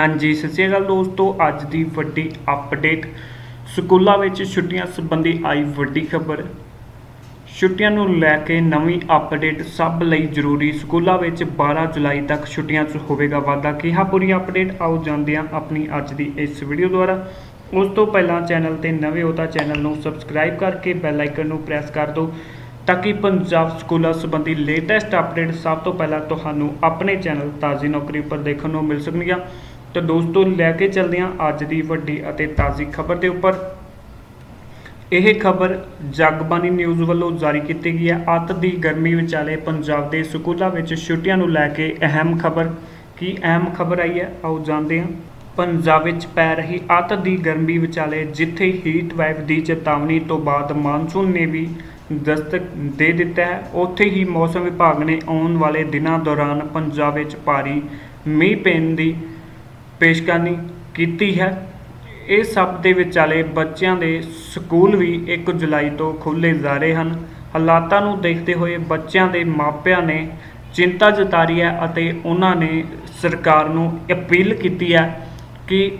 ਹਾਂਜੀ, ਸਤਿ ਸ਼੍ਰੀ ਅਕਾਲ ਦੋਸਤੋ। ਅੱਜ ਦੀ ਵੱਡੀ ਅਪਡੇਟ ਸਕੂਲਾਂ ਵਿੱਚ ਛੁੱਟੀਆਂ ਸੰਬੰਧੀ ਆਈ ਵੱਡੀ ਖਬਰ। ਛੁੱਟੀਆਂ ਨੂੰ ਲੈ ਕੇ ਨਵੀਂ ਅਪਡੇਟ ਸਭ ਲਈ ਜ਼ਰੂਰੀ। ਸਕੂਲਾਂ ਵਿੱਚ 12 ਜੁਲਾਈ ਤੱਕ ਛੁੱਟੀਆਂ 'ਚ ਹੋਵੇਗਾ ਵਾਧਾ। ਕਿਹਾ ਪੂਰੀ ਅਪਡੇਟ ਆਓ ਜਾਂਦੇ ਹਾਂ ਆਪਣੀ ਅੱਜ ਦੀ ਇਸ ਵੀਡੀਓ ਦੁਆਰਾ। ਉਸ ਤੋਂ ਪਹਿਲਾਂ ਚੈਨਲ ਤੇ ਨਵੇਂ ਹੋ ਤਾਂ ਚੈਨਲ ਨੂੰ ਸਬਸਕ੍ਰਾਈਬ ਕਰਕੇ ਬੈਲ ਆਈਕਨ ਨੂੰ ਪ੍ਰੈਸ ਕਰ ਦਿਓ, ਤਾਂ ਕਿ ਪੰਜਾਬ ਸਕੂਲਾਂ ਸੰਬੰਧੀ ਲੇਟੈਸਟ ਅਪਡੇਟ ਸਭ ਤੋਂ ਪਹਿਲਾਂ ਤੁਹਾਨੂੰ ਆਪਣੇ ਚੈਨਲ ਤਾਜ਼ੀ ਨੌਕਰੀ ਉੱਪਰ ਦੇਖਣ ਨੂੰ ਮਿਲ ਸਕਣਗੀਆਂ। ਤਾਂ ਦੋਸਤੋ, ਲੈ ਕੇ ਚੱਲਦੇ ਹਾਂ ਅੱਜ ਦੀ ਵੱਡੀ ਅਤੇ ਤਾਜ਼ੀ ਖਬਰ ਦੇ ਉੱਪਰ। ਇਹ ਖਬਰ ਜਗਬਾਣੀ ਨਿਊਜ਼ ਵੱਲੋਂ ਜਾਰੀ ਕੀਤੀ ਗਈ ਹੈ। ਅੱਤ ਦੀ ਗਰਮੀ ਵਿਚਾਲੇ ਪੰਜਾਬ ਦੇ ਸਕੂਲਾਂ ਵਿੱਚ ਛੁੱਟੀਆਂ ਨੂੰ ਲੈ ਕੇ ਅਹਿਮ ਖਬਰ। ਕੀ ਅਹਿਮ ਖਬਰ ਆਈ ਹੈ? ਆਓ ਜਾਣਦੇ ਹਾਂ। ਪੰਜਾਬ ਵਿੱਚ ਪੈ ਰਹੀ ਅੱਤ ਦੀ ਗਰਮੀ ਵਿਚਾਲੇ ਜਿੱਥੇ ਹੀਟ ਵੈਵ ਦੀ ਚੇਤਾਵਨੀ ਤੋਂ ਬਾਅਦ ਮਾਨਸੂਨ ਨੇ ਵੀ ਦਸਤਕ ਦੇ ਦਿੱਤਾ ਹੈ। ਉੱਥੇ ਹੀ ਮੌਸਮ ਵਿਭਾਗ ਨੇ ਆਉਣ ਵਾਲੇ ਦਿਨਾਂ ਦੌਰਾਨ ਪੰਜਾਬ ਵਿੱਚ ਭਾਰੀ ਮੀਂਹ ਪੈਣ ਦੀ ਪੇਸ਼ਕਾਨੀ ਕੀਤੀ ਹੈ। ਇਹ ਸਭ ਦੇ ਵਿਚਾਲੇ ਬੱਚਿਆਂ ਦੇ ਸਕੂਲ ਵੀ 1 ਜੁਲਾਈ ਤੋਂ ਖੁੱਲ੍ਹੇ ਜਾ ਰਹੇ ਹਨ। ਹਾਲਾਤਾਂ ਨੂੰ ਦੇਖਦੇ ਹੋਏ ਬੱਚਿਆਂ ਦੇ ਮਾਪਿਆਂ ਨੇ ਚਿੰਤਾ ਜਤਾਈ ਹੈ ਅਤੇ ਉਹਨਾਂ ਨੇ ਸਰਕਾਰ ਨੂੰ ਅਪੀਲ ਕੀਤੀ ਹੈ ਕਿ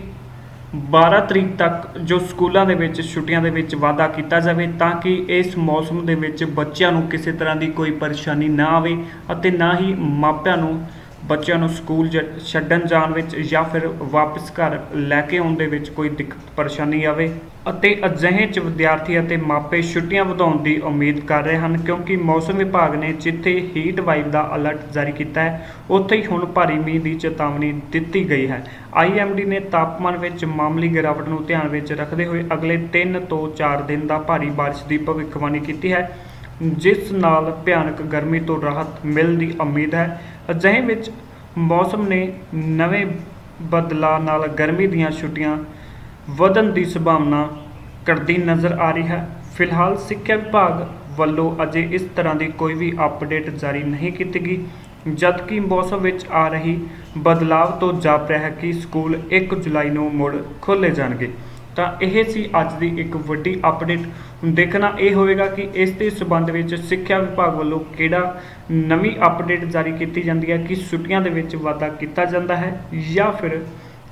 12 ਤਰੀਕ ਤੱਕ ਜੋ ਸਕੂਲਾਂ ਦੇ ਵਿੱਚ ਛੁੱਟੀਆਂ ਦੇ ਵਿੱਚ ਵਾਧਾ ਕੀਤਾ ਜਾਵੇ ਤਾਂ ਕਿ ਇਸ ਮੌਸਮ ਦੇ ਵਿੱਚ ਬੱਚਿਆਂ ਨੂੰ ਕਿਸੇ ਤਰ੍ਹਾਂ ਦੀ ਕੋਈ ਪਰੇਸ਼ਾਨੀ ਨਾ ਆਵੇ ਅਤੇ ਨਾ ਹੀ ਮਾਪਿਆਂ ਨੂੰ ਬੱਚਿਆਂ ਨੂੰ ਸਕੂਲ ਜ- ਛੱਡਣ ਜਾਣ ਵਿੱਚ ਜਾਂ ਫਿਰ ਵਾਪਸ ਘਰ ਲੈ ਕੇ ਆਉਣ ਦੇ ਵਿੱਚ ਕੋਈ ਦਿੱਕਤ ਪਰੇਸ਼ਾਨੀ ਆਵੇ? ਅਤੇ ਅਜਿਹੇ ਚ ਵਿਦਿਆਰਥੀ ਅਤੇ ਮਾਪੇ ਛੁੱਟੀਆਂ ਵਧਾਉਣ ਦੀ ਉਮੀਦ ਕਰ ਰਹੇ ਹਨ ਕਿਉਂਕਿ ਮੌਸਮ ਵਿਭਾਗ ਨੇ ਜਿੱਥੇ ਹੀਟ ਵਾਈਵ ਦਾ ਅਲਰਟ ਜਾਰੀ ਕੀਤਾ ਹੈ, ਉੱਥੇ ਹੀ ਹੁਣ ਭਾਰੀ ਮੀਂਹ ਦੀ ਚੇਤਾਵਨੀ ਦਿੱਤੀ ਗਈ ਹੈ। ਆਈਐਮਡੀ ਨੇ ਤਾਪਮਾਨ ਵਿੱਚ ਮਾਮੂਲੀ ਗਿਰਾਵਟ ਨੂੰ ਧਿਆਨ ਵਿੱਚ ਰੱਖਦੇ ਹੋਏ ਅਗਲੇ 3 ਤੋਂ 4 ਦਿਨ ਦਾ ਭਾਰੀ ਬਾਰਿਸ਼ ਦੀ ਭਵਿੱਖਬਾਣੀ ਕੀਤੀ ਹੈ। ਜਿਸ ਨਾਲ ਭਿਆਨਕ ਗਰਮੀ ਤੋਂ ਰਾਹਤ ਮਿਲਣ ਦੀ ਉਮੀਦ ਹੈ। ਅਜਿਹੇ ਵਿੱਚ ਮੌਸਮ ਨੇ ਨਵੇਂ ਬਦਲਾਅ ਨਾਲ ਗਰਮੀ ਦੀਆਂ ਛੁੱਟੀਆਂ ਵਧਣ ਦੀ ਸੰਭਾਵਨਾ ਘਟਦੀ ਨਜ਼ਰ ਆ ਰਹੀ ਹੈ। ਫਿਲਹਾਲ ਸਿੱਖਿਆ ਵਿਭਾਗ ਵੱਲੋਂ ਅਜੇ ਇਸ ਤਰ੍ਹਾਂ ਦੀ ਕੋਈ ਵੀ ਅਪਡੇਟ ਜਾਰੀ ਨਹੀਂ ਕੀਤੀ ਗਈ, ਜਦਕਿ ਮੌਸਮ ਵਿੱਚ ਆ ਰਹੀ ਬਦਲਾਅ ਤੋਂ ਜਾਪ ਰਿਹਾ ਹੈ ਕਿ ਸਕੂਲ 1 ਜੁਲਾਈ ਨੂੰ ਮੁੜ ਖੋਲ੍ਹੇ ਜਾਣਗੇ। ਤਾਂ ਇਹ ਸੀ ਅੱਜ ਦੀ ਇੱਕ ਵੱਡੀ ਅਪਡੇਟ ਹੁਣ ਦੇਖਣਾ ਇਹ ਹੋਵੇਗਾ ਕਿ ਇਸ ਦੇ ਸਬੰਧ ਵਿੱਚ ਸਿੱਖਿਆ ਵਿਭਾਗ ਵੱਲੋਂ ਕਿਹੜਾ ਨਵੀਂ ਅਪਡੇਟ ਜਾਰੀ ਕੀਤੀ ਜਾਂਦੀ ਹੈ ਕਿ ਛੁੱਟੀਆਂ ਦੇ ਵਿੱਚ ਵਾਧਾ ਕੀਤਾ ਜਾਂਦਾ ਹੈ ਜਾਂ ਫਿਰ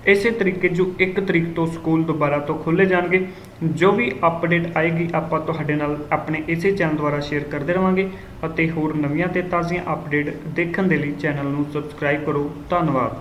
ਇਸੇ ਤਰੀਕੇ ਜੋ 1 ਤਰੀਕ ਤੋਂ ਸਕੂਲ ਦੁਬਾਰਾ ਤੋਂ ਖੋਲ੍ਹੇ ਜਾਣਗੇ। ਜੋ ਵੀ ਅਪਡੇਟ ਆਏਗੀ, ਆਪਾਂ ਤੁਹਾਡੇ ਨਾਲ ਆਪਣੇ ਇਸੇ ਚੈਨਲ ਦੁਆਰਾ ਸ਼ੇਅਰ ਕਰਦੇ ਰਵਾਂਗੇ ਅਤੇ ਹੋਰ ਨਵੀਆਂ ਤੇ ਤਾਜ਼ੀਆਂ ਅਪਡੇਟ ਦੇਖਣ ਦੇ ਲਈ ਚੈਨਲ ਨੂੰ ਸਬਸਕ੍ਰਾਈਬ ਕਰੋ। ਧੰਨਵਾਦ।